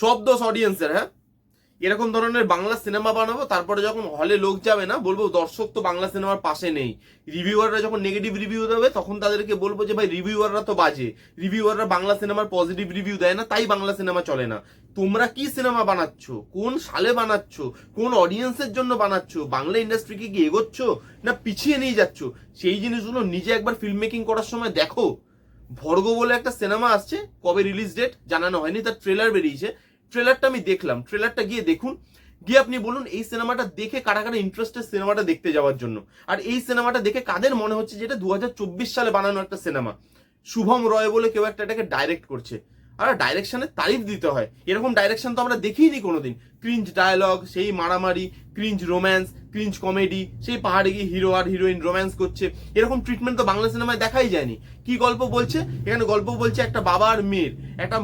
সব দোষ অডিয়েন্সের হ্যাঁ? এরকম ধরনের বাংলা সিনেমা বানাবো, তারপরে যখন হলে লোক যাবে না, বলব দর্শক তো বাংলা সিনেমার পাশে নেই। রিভিউয়াররা যখন নেগেটিভ রিভিউ দেবে, তখন তাদেরকে বলব যে, ভাই রিভিউয়াররা তো বাজে। রিভিউয়াররা বাংলা সিনেমার পজিটিভ রিভিউ দেয় না, তাই বাংলা সিনেমা চলে না। তোমরা কি সিনেমা বানাচ্ছ? কোন সালে বানাচ্ছ? কোন অডিয়েন্সের জন্য বানাচ্ছ? বাংলা ইন্ডাস্ট্রিকে কি এগোচ্ছ? না পিছিয়ে নিয়ে যাচ্ছ? সেই জিনিসগুলো নিজে একবার ফিল্ম মেকিং করার সময় দেখো। ভর্গ বলে একটা সিনেমা আসছে, কবে রিলিজ ডেট জানানো হয়নি, তার ট্রেলার বেরিয়েছে। ট্রেলারটা আমি দেখলাম ট্রেলারটা গিয়ে দেখুন। গিয়ে আপনি বলুন, এই সিনেমাটা দেখে কারা কারা ইন্টারেস্টেড সিনেমাটা দেখতে যাওয়ার জন্য? আর এই সিনেমাটা দেখে কাদের মনে হচ্ছে যেটা দু হাজার চব্বিশ সালে বানানো একটা সিনেমা? শুভম রয় বলে কেউ একটা এটাকে ডাইরেক্ট করছে। আর ডাইরেকশনের তারিফ দিতে হয়। এরকম ডাইরেকশন তো আমরা দেখিনি কোনোদিন। ক্রিঞ্জ ডায়লগ সেই মারামারি ক্রিঞ্জ রোম্যান্স ক্রিঞ্জ কমেডি সেই পাহাড়ে গিয়ে হিরো আর হিরোইন রোম্যান্স করছে। এরকম ট্রিটমেন্ট তো বাংলা সিনেমায় দেখাই যায়নি। কি গল্প বলছে? এখানে গল্প বলছে একটা বাবা আর মেয়ের। একটা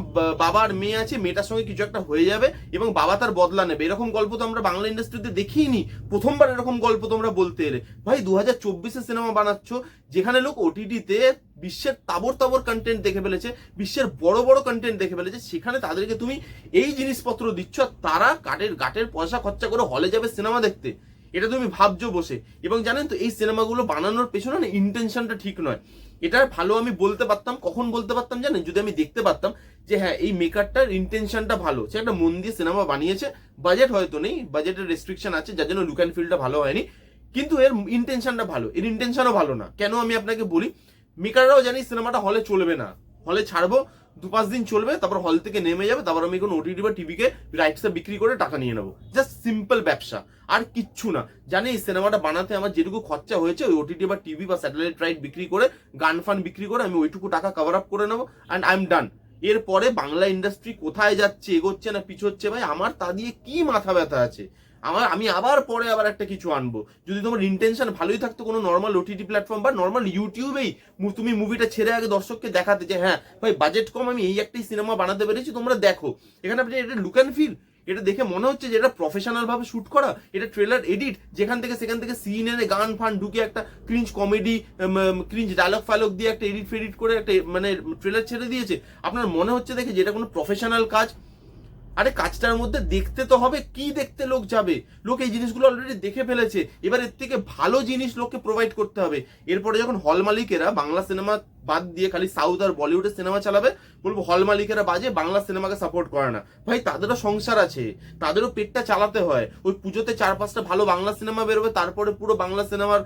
বাবা আর মেয়ে আছে, মেয়েটার সঙ্গে কিছু একটা হয়ে যাবে এবং বাবা তার বদলা নেবে। এরকম গল্প তো আমরা বাংলা ইন্ডাস্ট্রিতে দেখিনি প্রথমবার এরকম গল্প তোমরা বলতে এলে। ভাই দু হাজার চব্বিশে সিনেমা বানাচ্ছ, যেখানে লোক ওটিটিতে বিশ্বের তাবর তাবর কন্টেন্ট দেখে ফেলেছে, বিশ্বের বড় বড় কন্টেন্ট দেখে ফেলেছে, সেখানে তাদেরকে তুমি এই জিনিসপত্র দিচ্ছ তারা কাটের গাটের পয়সা খরচা করে হলে যাবে সিনেমা দেখতে। এটা তুমি ভাবছ বসে। এবং জানেন তো, এই সিনেমাগুলো বানানোর পেছনে না ইন্টেনশনটা ঠিক নয়। এটা ভালো আমি বলতে পারতাম, কখন বলতে পারতাম জানেন? যদি আমি দেখতে পারতাম যে হ্যাঁ এই মেকারটার ইন্টেনশনটা ভালো। সে একটা মন দিয়ে সিনেমা বানিয়েছে। বাজেট হয়তো নেই বাজেটের রেস্ট্রিকশন আছে, যার জন্য লুক অ্যান্ড ফিলটা ভালো হয়নি। কিন্তু এর ইন্টেনশনটা ভালো। এর ইন্টেনশনও ভালো না। কেন আমি আপনাকে বলি? মেকাররাও জানি সিনেমাটা হলে চলবে না। হলে ছাড়বো দু পাঁচ দিন চলবে, তারপর হল থেকে নেমে যাবে, তারপর আমি কোনো ওটিটি বা টিভিকে রাইটসটা বিক্রি করে টাকা নিয়ে নেব। জাস্ট সিম্পল ব্যবসা, আর কিচ্ছু না। জানি এই সিনেমাটা বানাতে আমার যেটুকু খরচা হয়েছে, ওই ওটিটি বা টিভি বা স্যাটেলাইট রাইট বিক্রি করে, গান ফান বিক্রি করে, আমি ওইটুকু টাকা কভার আপ করে নেব অ্যান্ড আই এম ডান এরপরে বাংলা ইন্ডাস্ট্রি কোথায় যাচ্ছে, এগোচ্ছে না, পিছোচ্ছে, ভাই, আমার তা দিয়ে কি মাথা ব্যথা আছে? আমার আমি আবার পরে আবার একটা কিছু আনব। যদি তোমার ইন্টেনশন ভালোই থাকতো কোনো নর্মাল ওটিটি প্ল্যাটফর্ম বা নর্মাল ইউটিউবেই তুমি মুভিটা ছেড়ে আগে দর্শককে দেখাতে যে হ্যাঁ ভাই বাজেট কম, আমি এই একটাই সিনেমা বানাতে পেরেছি, তোমরা দেখো। এখানে আপনি এটা লুক অ্যান্ড ফিল এটা দেখে মনে হচ্ছে যে এটা প্রফেশনাল ভাবে শুট করা, এটা ট্রেলার এডিট যেখান থেকে সেখান থেকে সিন এনে গান ফান ঢুকে একটা ক্রিঞ্জ কমেডি ক্রিঞ্জ ডায়লগ ফাইলগ দিয়ে একটা এডিট ফেডিট করে একটা মানে ট্রেলার ছেড়ে দিয়েছে। আপনার মনে হচ্ছে দেখে যে এটা কোনো প্রফেশনাল কাজ আরে কাজটার মধ্যে দেখতে তো হবে, কি দেখতে লোক যাবে? লোক এই জিনিসগুলো অলরেডি দেখে ফেলেছে। এবার এর থেকে ভালো জিনিস লোককে প্রোভাইড করতে হবে। এরপরে যখন হল মালিকেরা বাংলা সিনেমা বাদ দিয়ে খালি সাউথ আর বলিউডের সিনেমা চালাবে, বলব হল মালিকেরা বাজে, বাংলা সিনেমাকে সাপোর্ট করে না। ভাই, তাদেরও সংসার আছে, তাদেরও পেটটা চালাতে হয়। ওই পুজোতে চার পাঁচটা ভালো বাংলা সিনেমা বেরোবে, তারপরে পুরো বাংলা সিনেমার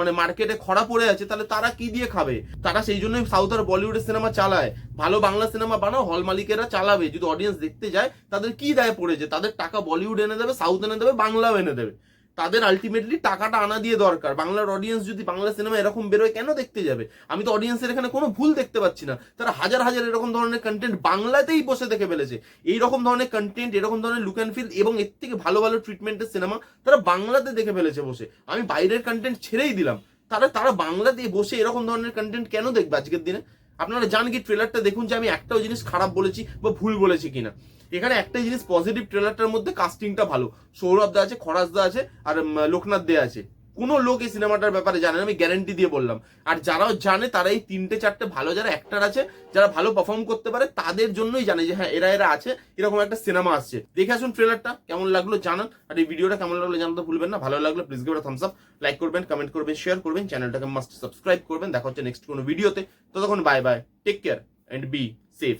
মানে মার্কেটে খরা পড়ে আছে, তাহলে তারা কি দিয়ে খাবে? তারা সেই জন্যই সাউথ আর বলিউডের সিনেমা চালায়। ভালো বাংলা সিনেমা বানাও হল মালিকেরা চালাবে। যদি অডিয়েন্স দেখতে যায়, তাদের কি দায় পড়েছে? তাদের টাকা বলিউড এনে দেবে সাউথ এনে দেবে, বাংলাও এনে দেবে। তাদের আলটিমেটলি টাকাটা আনা দিয়ে দরকার। বাংলার অডিয়েন্স যদি বাংলা সিনেমা এরকম বেরোয়, কেন দেখতে যাবে? আমি তো অডিয়েন্সের এখানে কোনো ভুল দেখতে পাচ্ছি না। তারা হাজার হাজার এরকম ধরনের কন্টেন্ট বাংলাতেই বসে দেখে ফেলেছে। এইরকম ধরনের কন্টেন্ট এরকম ধরনের লুক অ্যান্ড ফিল এবং এর থেকে ভালো ভালো ট্রিটমেন্টের সিনেমা তারা বাংলাতে দেখে ফেলেছে বসে। আমি বাইরের কন্টেন্ট ছেড়েই দিলাম। তারা তারা বাংলাতে বসে এরকম ধরনের কন্টেন্ট কেন দেখবে আজকের দিনে? আপনারা জান কি ট্রেলারটা দেখুন যে আমি একটাও জিনিস খারাপ বলেছি বা ভুল বলেছি কিনা। এখানে একটাই জিনিস পজিটিভ ট্রেলারটার মধ্যে কাস্টিংটা ভালো। সৌরভ দা আছে, খরাজ দা আছে, আর লোকনাথ দে আছে। কোনো লোক এই সিনেমাটার ব্যাপারে জানে না, আমি গ্যারান্টি দিয়ে বললাম। আর যারাও জানে, তারা এই তিনটে, চারটে ভালো যারা অ্যাক্টার আছে, যারা ভালো পারফর্ম করতে পারে, তাদের জন্যই জানে যে হ্যাঁ এরা এরা আছে, এরকম একটা সিনেমা আসছে। দেখে আসুন ট্রেলারটা কেমন লাগল জানান। আর এই ভিডিওটা কেমন লাগল জানাতে ভুলবেন না, ভালো লাগলে please give thumbs up like করবেন কমেন্ট করবেন শেয়ার করবেন চ্যানেলটাকে মাস্ট সাবস্ক্রাইব করবেন। দেখা হচ্ছে নেক্সট কোনো ভিডিওতে ততক্ষণ bye bye take care and be safe